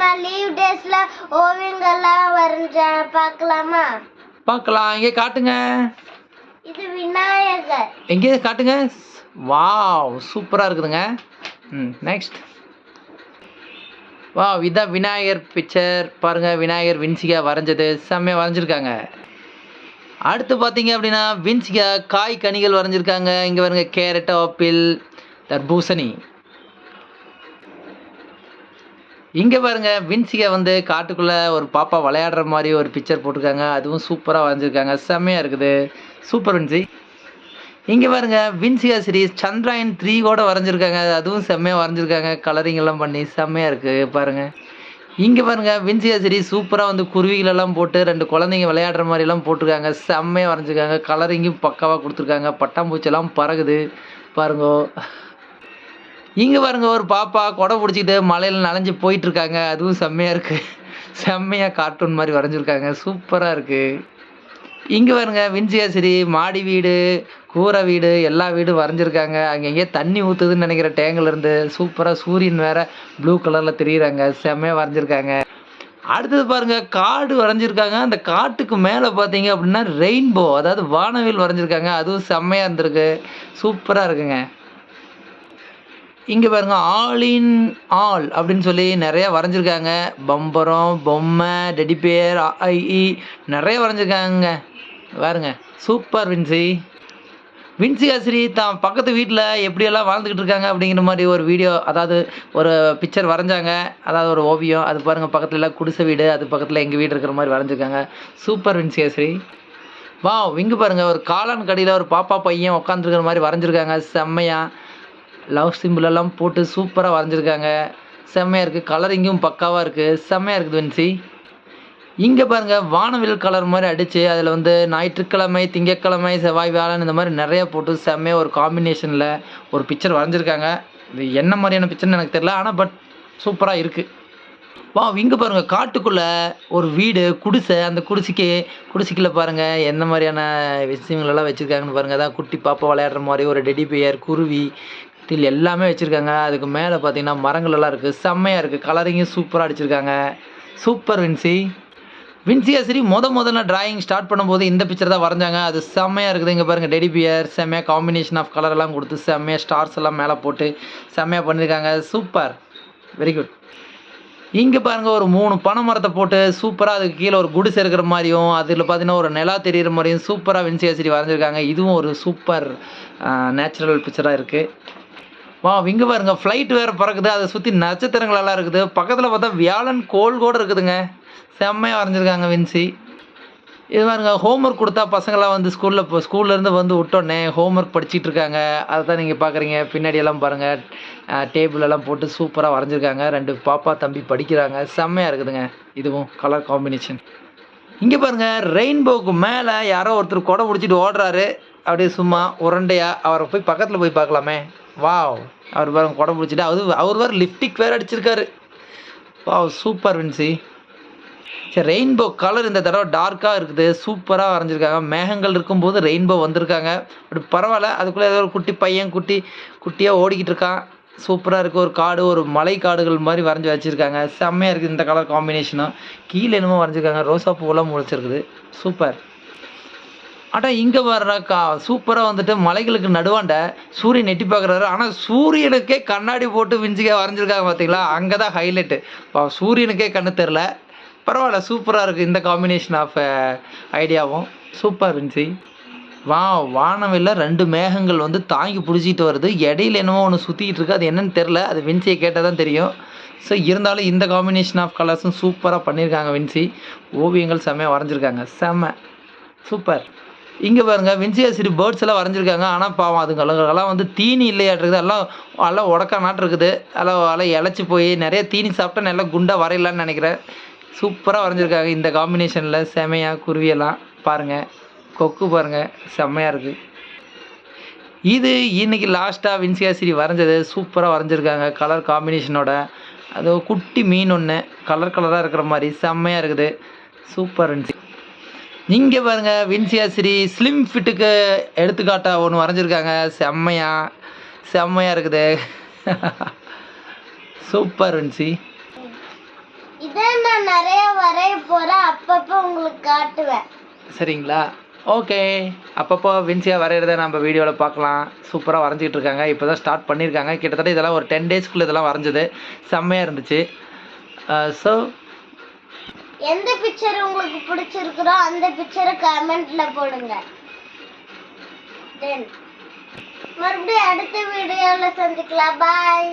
நான் லீவ் டேஸ்ல ஓவியங்கள்லாம் வரைஞ்சேன். பார்க்கலாமா? பார்க்கலாம். இங்கே காட்டுங்க. இது விநாயகர். எங்கே காட்டுங்க? வாவ் சூப்பராக இருக்குதுங்க. ம் நெக்ஸ்ட் வா இதான் விநாயகர் பிக்சர் பாருங்கள் விநாயகர் வின்சிகா வரைஞ்சது. செம்மையாக வரைஞ்சிருக்காங்க. அடுத்து பார்த்தீங்க அப்படின்னா வின்சிகா காய் கனிகள் வரைஞ்சிருக்காங்க. இங்கே பாருங்க கேரட் ஆப்பிள் தர்பூசணி. இங்கே பாருங்க வின்சிகா வந்து காட்டுக்குள்ளே ஒரு பாப்பா விளையாடுற மாதிரி ஒரு பிக்சர் போட்டிருக்காங்க. அதுவும் சூப்பராக வரைஞ்சிருக்காங்க. செம்மையாக இருக்குது. Super Vinci. இங்கே பாருங்க வின்சிகா சீரீஸ் சந்திராயன் த்ரீ கூட வரைஞ்சிருக்காங்க. அதுவும் செம்மையாக வரைஞ்சிருக்காங்க. கலரிங் எல்லாம் பண்ணி செம்மையாக இருக்குது பாருங்க. இங்கே பாருங்க வின்சிகா சீரீஸ் சூப்பராக வந்து குருவிகளெல்லாம் போட்டு ரெண்டு குழந்தைங்க விளையாடுற மாதிரிலாம் போட்டிருக்காங்க. செம்மையாக வரைஞ்சிருக்காங்க. கலரிங்கும் பக்காவாக கொடுத்துருக்காங்க. பட்டாம்பூச்செல்லாம் பறகுது பாருங்க. இங்கே பாருங்க ஒரு பாப்பா கொடை பிடிச்சிக்கிட்டு மலையில் நனைஞ்சு போயிட்டு இருக்காங்க அதுவும் செம்மையாக இருக்குது செம்மையாக கார்ட்டூன் மாதிரி வரைஞ்சிருக்காங்க. சூப்பராக இருக்குது இங்கே பாருங்க வின்சியாசிரி மாடி வீடு கூரை வீடு எல்லா வீடும் வரைஞ்சிருக்காங்க. அங்கங்கே தண்ணி ஊற்றுதுன்னு நினைக்கிற டேங்கில் இருந்து சூப்பராக சூரியன் வேற ப்ளூ கலரில் தெரியுறாங்க. செம்மையாக வரைஞ்சிருக்காங்க. அடுத்தது பாருங்க காடு வரைஞ்சிருக்காங்க. அந்த காட்டுக்கு மேலே பார்த்தீங்க அப்படின்னா ரெயின்போ அதாவது வானவில் வரைஞ்சிருக்காங்க. அதுவும் செம்மையாக இருந்திருக்கு. சூப்பராக இருக்குங்க. இங்கே பாருங்க ஆல் இன் ஆல் அப்படின்னு சொல்லி நிறைய வரைஞ்சிருக்காங்க. பம்பரம் பொம்மை டெடிபேர் ஐஇ நிறைய வரைஞ்சிருக்காங்க. பாருங்க சூப்பர் வின்சி. வின்சி ஆசிரி தான் பக்கத்து வீட்டில் எப்படியெல்லாம் வாழ்ந்துக்கிட்டு இருக்காங்க அப்படிங்கிற மாதிரி ஒரு வீடியோ அதாவது ஒரு பிக்சர் வரைஞ்சாங்க. அதாவது ஒரு ஓவியம் அது பாருங்கள் பக்கத்துல எல்லாம் குடிசை வீடு அது பக்கத்தில் எங்கள் வீடு இருக்கிற மாதிரி வரைஞ்சிருக்காங்க. சூப்பர் வின்சி ஆசிரி. வா இங்கே பாருங்கள் ஒரு காளான் கடையில் ஒரு பாப்பா பையன் உட்காந்துருக்கிற மாதிரி வரைஞ்சிருக்காங்க. செம்மையாக லவ் சிம்பிளெல்லாம் போட்டு சூப்பராக வரைஞ்சிருக்காங்க. செம்மையாக இருக்குது கலரிங்கும் பக்காவாக இருக்குது செம்மையாக இருக்குது வென்சி இங்கே பாருங்கள் வானவில் கலர் மாதிரி அடித்து அதில் வந்து ஞாயிற்றுக்கிழமை திங்கட்கிழமை செவ்வாய் வியாழன் இந்த மாதிரி நிறையா போட்டு செம்மையாக ஒரு காம்பினேஷனில் ஒரு பிக்சர் வரைஞ்சிருக்காங்க. இது என்ன மாதிரியான பிக்சர்னு எனக்கு தெரியல. ஆனால் பட் சூப்பராக இருக்குது வா இங்கே பாருங்கள் காட்டுக்குள்ளே ஒரு வீடு குடிசை. அந்த குடிசைக்கு குடிசைக்குள்ளே பாருங்கள் என்ன மாதிரியான விஷயங்களெல்லாம் வச்சுருக்காங்கன்னு பாருங்கள் அதான் குட்டி பாப்பா விளையாடுற மாதிரி ஒரு டெடி பியர் குருவி தில் எல்லாமே வச்சுருக்காங்க. அதுக்கு மேலே பார்த்தீங்கன்னா மரங்களெல்லாம் இருக்குது செம்மையாக இருக்குது கலரிங்கும் சூப்பராக அடிச்சிருக்காங்க. சூப்பர் வின்சி வின்சியா சரி முத முதல்ல டிராயிங் ஸ்டார்ட் பண்ணும்போது இந்த பிக்சர் தான் வரைஞ்சாங்க. அது செம்மையாக இருக்குது. இங்கே பாருங்கள் டெடி பியர் செம்மையாக காம்பினேஷன் ஆஃப் கலரெல்லாம் கொடுத்து செம்மையாக ஸ்டார்ஸ் எல்லாம் மேலே போட்டு செம்மையாக பண்ணியிருக்காங்க சூப்பர் வெரி குட் இங்கே பாருங்க ஒரு மூணு பனை மரத்தை போட்டு சூப்பராக அதுக்கு கீழே ஒரு குடிசை இருக்கிற மாதிரியும் அதில் பார்த்தீங்கன்னா ஒரு நிலா தெரிகிற மாதிரியும் சூப்பராக வின்சியாசிரி வரைஞ்சிருக்காங்க. இதுவும் ஒரு சூப்பர் நேச்சுரல் பிக்சராக இருக்குது வா இங்கே பாருங்க ஃப்ளைட் வேறு பறக்குது அதை சுற்றி நட்சத்திரங்களெல்லாம் இருக்குது. பக்கத்தில் பார்த்தா வியாழன் கோல் கூட இருக்குதுங்க. செம்மையாக வரைஞ்சிருக்காங்க வின்சி. இது பாருங்க ஹோம்ஒர்க் கொடுத்தா பசங்களாம் வந்து ஸ்கூலில் இப்போ ஸ்கூல்லேருந்து வந்து விட்டோன்னே ஹோம்ஒர்க் படிச்சுட்டு இருக்காங்க. அதை தான் நீங்கள் பார்க்குறீங்க பின்னாடியெல்லாம் பாருங்கள் டேபிள் எல்லாம் போட்டு சூப்பராக வரைஞ்சிருக்காங்க. ரெண்டு பாப்பா தம்பி படிக்கிறாங்க. செம்மையாக இருக்குதுங்க இதுவும் கலர் காம்பினேஷன் இங்கே பாருங்க ரெயின்போவுக்கு மேலே யாரோ ஒருத்தர் கொடை பிடிச்சிட்டு ஓடுறாரு. அப்படியே சும்மா உரண்டையாக அவரை போய் பக்கத்தில் போய் பார்க்கலாமே. வாவ். அவர் பாருங்க குடம் பிடிச்சிட்டு அவர் அவர் வேறு லிப்டிக் வேறு அடிச்சிருக்காரு. வாவ் சூப்பர் வின்சி. சரி ரெயின்போ கலர் இந்த தடவை டார்க்காக இருக்குது சூப்பராக வரைஞ்சிருக்காங்க. மேகங்கள் இருக்கும்போது ரெயின்போ வந்திருக்காங்க. பட் பரவாயில்ல அதுக்குள்ளே ஏதோ ஒரு குட்டி பையன் குட்டி குட்டியாக ஓடிக்கிட்டு இருக்கான். சூப்பராக இருக்குது ஒரு காடு ஒரு மலை காடுகள் மாதிரி வரைஞ்சி வச்சுருக்காங்க. செம்மையாக இருக்குது இந்த கலர் காம்பினேஷனும் கீழே என்னமோ வரைஞ்சிருக்காங்க ரோசா பூவெல்லாம் முளைச்சிருக்குது. சூப்பர் ஆனால் இங்கே வர்றக்கா. சூப்பராக வந்துட்டு மலைகளுக்கு நடுவாண்ட சூரியன் எட்டி பார்க்குறாரு. ஆனால் சூரியனுக்கே கண்ணாடி போட்டு விஞ்சிக்க வரைஞ்சிருக்காங்க பார்த்தீங்களா அங்கே தான் ஹைலைட்டு சூரியனுக்கே கண்ணு தெரில பரவாயில்ல சூப்பராக இருக்குது இந்த காம்பினேஷன் ஆஃப் ஐடியாவும் சூப்பர் இருந்துச்சு வா வானவில் ரெண்டு மேகங்கள் வந்து தாங்கி பிடிச்சிட்டு வருது. இடையில என்னமோ ஒன்று சுற்றிக்கிட்டு இருக்கு. அது என்னன்னு தெரில அது வின்சியை கேட்டால் தான் தெரியும். ஸோ இருந்தாலும் இந்த காம்பினேஷன் ஆஃப் கலர்ஸும் சூப்பராக பண்ணியிருக்காங்க வின்சி. ஓவியங்கள் செம்மையாக வரைஞ்சிருக்காங்க. செம்ம. சூப்பர் இங்கே பாருங்கள் வின்சியாசிரி பேர்ட்ஸ் எல்லாம் வரைஞ்சிருக்காங்க. ஆனால் பாவம் அதுங்களெல்லாம் வந்து தீனி இல்லையாட்டிருக்குது. எல்லாம் எல்லாம் உடக்கா நாட்டு இருக்குது. எல்லாம் எல்லாம் இழைச்சி போய் நிறைய தீனி சாப்பிட்டா நல்லா குண்டாக வரையலான்னு நினைக்கிறேன். சூப்பராக வரைஞ்சிருக்காங்க இந்த காம்பினேஷனில் செமையாக குருவியெல்லாம் பாருங்கள் கொக்கு பாருங்கள் செம்மையாக இருக்குது இது இன்னைக்கு லாஸ்ட்டாக வின்சியாசிரி வரைஞ்சது. சூப்பராக வரைஞ்சிருக்காங்க. கலர் காம்பினேஷனோட அது குட்டி மீன் ஒன்று கலர் கலராக இருக்கிற மாதிரி. செம்மையாக இருக்குது. சூப்பர் இருந்துச்சு இங்கே பாருங்க வின்சியாசிரி ஸ்லிம் ஃபிட்டுக்கு எடுத்துக்காட்டா ஒன்று வரைஞ்சிருக்காங்க. செம்மையா செம்மையாக இருக்குது. Super Vinci. நான் நிறைய வரைய போறேன். அப்பப்போ உங்களுக்கு காட்டுவேன். சரிங்களா? ஓகே அப்பப்போ வின்சியாக வரைகிறத நம்ம வீடியோவில் பார்க்கலாம். சூப்பராக வரைஞ்சிக்கிட்டு இருக்காங்க. இப்போ தான் ஸ்டார்ட் பண்ணியிருக்காங்க. கிட்டத்தட்ட இதெல்லாம் ஒரு டென் டேஸ்க்குள்ளே இதெல்லாம் வரைஞ்சது. செம்மையாக இருந்துச்சு. ஸோ எந்த பிக்சர் உங்களுக்கு பிடிச்சிருக்கிறோ அந்த பிக்சரை கமெண்ட்ல போடுங்க. தென் மறுபடியும் அடுத்த வீடியோவில் சந்திக்கலாம். பாய்